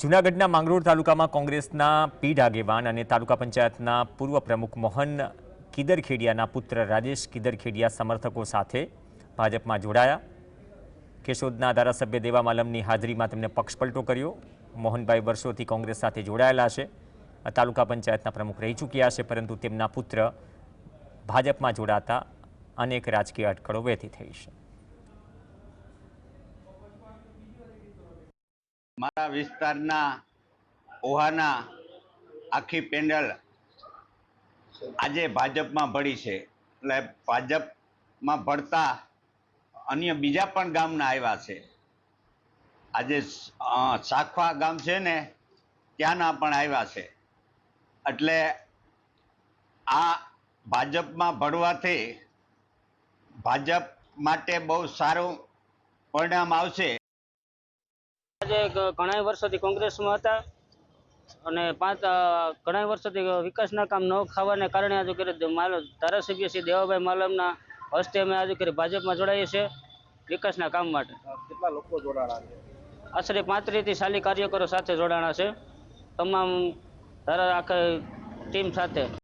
જૂનાગઢના માંગરોળ તાલુકામાં કોંગ્રેસના પીઢ આગેવાન અને તાલુકા પંચાયતના પૂર્વ પ્રમુખ મોહન કિદરખેડિયાના પુત્ર રાજેશ કિદરખેડિયા સમર્થકો સાથે ભાજપમાં જોડાયા. કેશોદના ધારાસભ્ય દેવા માલમની હાજરીમાં તેમણે પક્ષપલટો કર્યો. મોહનભાઈ વર્ષોથી કોંગ્રેસ સાથે જોડાયેલા છે. તાલુકા પંચાયતના પ્રમુખ રહી ચૂક્યા છે, પરંતુ તેમના પુત્ર ભાજપમાં જોડાતા અનેક રાજકીય અટકળો વહેતી થઈ છે. મારા વિસ્તારના ઓહાના આખી પેન્ડલ આજે ભાજપમાં ભળી છે. એટલે ભાજપમાં ભળતા અન્ય બીજા પણ ગામના આવ્યા છે. આજે સાખવા ગામ છે ને, ત્યાંના પણ આવ્યા છે. એટલે આ ભાજપમાં ભળવાથી ભાજપ માટે બહુ સારું પરિણામ આવશે. આજે ઘણા વર્ષોથી કોંગ્રેસમાં હતા અને પાંચ ઘણા વર્ષોથી વિકાસના કામ ન ખાવાને કારણે આજે કરી માલ ધારાસભ્ય શ્રી દેવાભાઈ માલમના હસ્તે અમે આજે કરી ભાજપમાં જોડાઈએ છીએ વિકાસના કામ માટે. કેટલા લોકો જોડાણા છે? આશરે પાંત્રીસથી સાલી કાર્યકરો સાથે જોડાણા છે. તમામ ધારા આખા ટીમ સાથે.